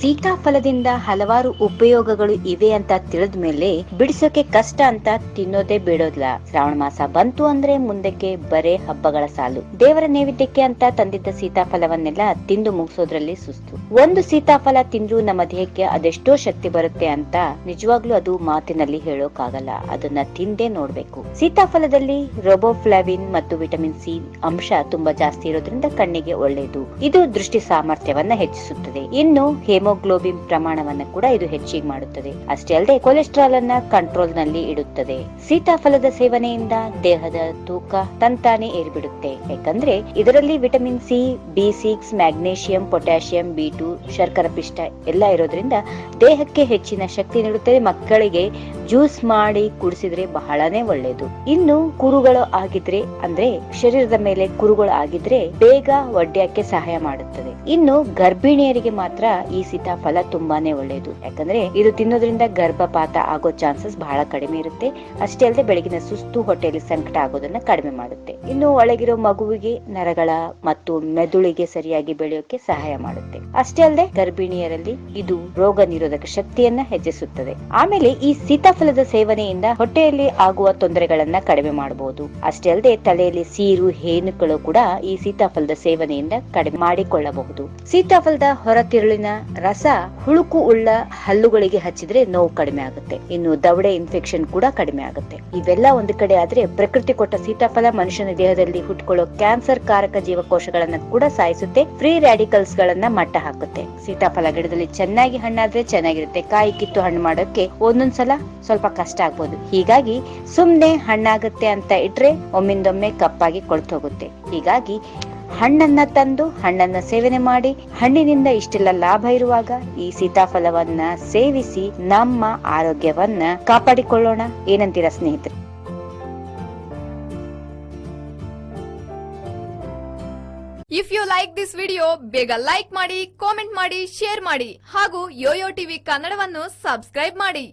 ಸೀತಾಫಲದಿಂದ ಹಲವಾರು ಉಪಯೋಗಗಳು ಇವೆ ಅಂತ ತಿಳಿದ ಮೇಲೆ ಬಿಡಿಸೋಕೆ ಕಷ್ಟ ಅಂತ ತಿನ್ನೋದೇ ಬಿಡೋದಿಲ್ಲ ಶ್ರಾವಣ ಮಾಸ ಬಂತು ಅಂದ್ರೆ ಮುಂದಕ್ಕೆ ಬರೇ ಹಬ್ಬಗಳ ಸಾಲು. ದೇವರ ನೈವೇದ್ಯಕ್ಕೆ ಅಂತ ತಂದಿದ್ದ ಸೀತಾಫಲವನ್ನೆಲ್ಲ ತಿಂದು ಮುಗಿಸೋದ್ರಲ್ಲಿ ಸುಸ್ತು. ಒಂದು ಸೀತಾಫಲ ತಿಂದು ನಮ್ಮ ದೇಹಕ್ಕೆ ಅದೆಷ್ಟೋ ಶಕ್ತಿ ಬರುತ್ತೆ ಅಂತ ನಿಜವಾಗ್ಲೂ ಅದು ಮಾತಿನಲ್ಲಿ ಹೇಳೋಕಾಗಲ್ಲ. ಅದನ್ನ ತಿಂದೇ ನೋಡ್ಬೇಕು. ಸೀತಾಫಲದಲ್ಲಿ ರೋಬೋಫ್ಲಾವಿನ್ ಮತ್ತು ವಿಟಮಿನ್ ಸಿ ಅಂಶ ತುಂಬಾ ಜಾಸ್ತಿ ಇರೋದ್ರಿಂದ ಕಣ್ಣಿಗೆ ಒಳ್ಳೆಯದು ಇದು ದೃಷ್ಟಿ ಸಾಮರ್ಥ್ಯವನ್ನ ಹೆಚ್ಚಿಸುತ್ತದೆ. ಇನ್ನು ಹೇಮೋಗ್ಲೋಬಿನ್ ಪ್ರಮಾಣವನ್ನು ಕೂಡ ಇದು ಹೆಚ್ಚಿಗೆ ಮಾಡುತ್ತದೆ. ಅಷ್ಟೇ ಅಲ್ಲದೆ ಕೊಲೆಸ್ಟ್ರಾಲ್ ಅನ್ನ ಕಂಟ್ರೋಲ್ನಲ್ಲಿ ಇಡುತ್ತದೆ. ಸೀತಾಫಲದ ಸೇವನೆಯಿಂದ ದೇಹದ ತೂಕ ತಂತಾನೆ ಏರಿಬಿಡುತ್ತೆ. ಯಾಕಂದ್ರೆ ಇದರಲ್ಲಿ vitamin C B six magnesium potassium B two ಶರ್ಕರ ಪಿಷ್ಟ ಎಲ್ಲ ಇರೋದ್ರಿಂದ ದೇಹಕ್ಕೆ ಹೆಚ್ಚಿನ ಶಕ್ತಿ ನೀಡುತ್ತದೆ ಮಕ್ಕಳಿಗೆ ಜ್ಯೂಸ್ ಮಾಡಿ ಕುಡಿಸಿದ್ರೆ ಬಹಳನೇ ಒಳ್ಳೇದು. ಇನ್ನು ಕುರುಗಳು ಆಗಿದ್ರೆ, ಅಂದ್ರೆ ಶರೀರದ ಮೇಲೆ ಕುರುಗಳು ಆಗಿದ್ರೆ ಬೇಗ ಒಡ್ಡ್ಯಕ್ಕೆ ಸಹಾಯ ಮಾಡುತ್ತದೆ. ಇನ್ನು ಗರ್ಭಿಣಿಯರಿಗೆ ಮಾತ್ರ ಈ ಸೀತಾಫಲ ತುಂಬಾನೇ ಒಳ್ಳೆಯದು ಯಾಕಂದ್ರೆ ಇದು ತಿನ್ನೋದ್ರಿಂದ ಗರ್ಭಪಾತ ಆಗೋ ಚಾನ್ಸಸ್ ಬಹಳ ಕಡಿಮೆ ಇರುತ್ತೆ. ಅಷ್ಟೇ ಅಲ್ಲದೆ ಬೆಳಗಿನ ಸುಸ್ತು ಹೊಟ್ಟೆಯಲ್ಲಿ ಸಂಕಟ ಆಗೋದನ್ನ ಕಡಿಮೆ ಮಾಡುತ್ತೆ. ಇನ್ನು ಒಳಗಿರೋ ಮಗುವಿಗೆ ನರಗಳ ಮತ್ತು ಮೆದುಳಿಗೆ ಸರಿಯಾಗಿ ಬೆಳೆಯೋಕೆ ಸಹಾಯ ಮಾಡುತ್ತೆ. ಅಷ್ಟೇ ಅಲ್ಲದೆ ಗರ್ಭಿಣಿಯರಲ್ಲಿ ಇದು ರೋಗ ನಿರೋಧಕ ಶಕ್ತಿಯನ್ನ ಹೆಚ್ಚಿಸುತ್ತದೆ. ಆಮೇಲೆ ಈ ಸೀತಾಫಲದ ಸೇವನೆಯಿಂದ ಹೊಟ್ಟೆಯಲ್ಲಿ ಆಗುವ ತೊಂದರೆಗಳನ್ನ ಕಡಿಮೆ ಮಾಡಬಹುದು. ಅಷ್ಟೇ ಅಲ್ಲದೆ ತಲೆಯಲ್ಲಿ ಸೀರು, ಹೇನುಗಳು ಕೂಡ ಈ ಸೀತಾಫಲದ ಸೇವನೆಯಿಂದ ಕಡಿಮೆ ಮಾಡಿಕೊಳ್ಳಬಹುದು. ಸೀತಾಫಲದ ಹೊರತಿರುಳಿನ ರಸ ಹುಳುಕು ಉಳ್ಳ ಹಲ್ಲುಗಳಿಗೆ ಹಚ್ಚಿದ್ರೆ ನೋವು ಕಡಿಮೆ ಆಗುತ್ತೆ. ಇನ್ನು ದವಡೆ ಇನ್ಫೆಕ್ಷನ್ ಕೂಡ ಕಡಿಮೆ ಆಗುತ್ತೆ. ಇವೆಲ್ಲ ಒಂದು ಕಡೆ ಆದ್ರೆ ಪ್ರಕೃತಿ ಕೊಟ್ಟ ಸೀತಾಫಲ ಮನುಷ್ಯನ ದೇಹದಲ್ಲಿ ಹುಟ್ಕೊಳ್ಳೋ ಕ್ಯಾನ್ಸರ್ ಕಾರಕ ಜೀವಕೋಶಗಳನ್ನ ಕೂಡ ಸಾಯಿಸುತ್ತೆ. ಫ್ರೀ ರ್ಯಾಡಿಕಲ್ಸ್ ಗಳನ್ನ ಮಟ್ಟ ಹಾಕುತ್ತೆ. ಸೀತಾಫಲ ಗಿಡದಲ್ಲಿ ಚೆನ್ನಾಗಿ ಹಣ್ಣಾದ್ರೆ ಚೆನ್ನಾಗಿರುತ್ತೆ. ಕಾಯಿ ಕಿತ್ತು ಹಣ್ಣು ಮಾಡೋಕೆ ಒಂದೊಂದ್ಸಲ ಸ್ವಲ್ಪ ಕಷ್ಟ ಆಗ್ಬೋದು. ಹೀಗಾಗಿ ಸುಮ್ಮನೆ ಹಣ್ಣಾಗುತ್ತೆ ಅಂತ ಇಟ್ರೆ ಒಮ್ಮಿಂದೊಮ್ಮೆ ಕಪ್ಪಾಗಿ ಕೊಳ್ತೋಗುತ್ತೆ. ಹೀಗಾಗಿ ಹಣ್ಣನ್ನ ತಂದು ಹಣ್ಣನ್ನ ಸೇವನೆ ಮಾಡಿ ಹಣ್ಣಿನಿಂದ ಇಷ್ಟೆಲ್ಲ ಲಾಭ ಇರುವಾಗ ಈ ಸೀತಾಫಲವನ್ನ ಸೇವಿಸಿ ನಮ್ಮ ಆರೋಗ್ಯವನ್ನ ಕಾಪಾಡಿಕೊಳ್ಳೋಣ. ಏನಂತೀರಾ ಸ್ನೇಹಿತರೆ? If you like this video ಬೇಗ ಲೈಕ್ ಮಾಡಿ ಕಾಮೆಂಟ್ ಮಾಡಿ ಶೇರ್ ಮಾಡಿ ಹಾಗೂ ಯೋಯೋ ಟಿವಿ ಕನ್ನಡವನ್ನು ಸಬ್ಸ್ಕ್ರೈಬ್ ಮಾಡಿ.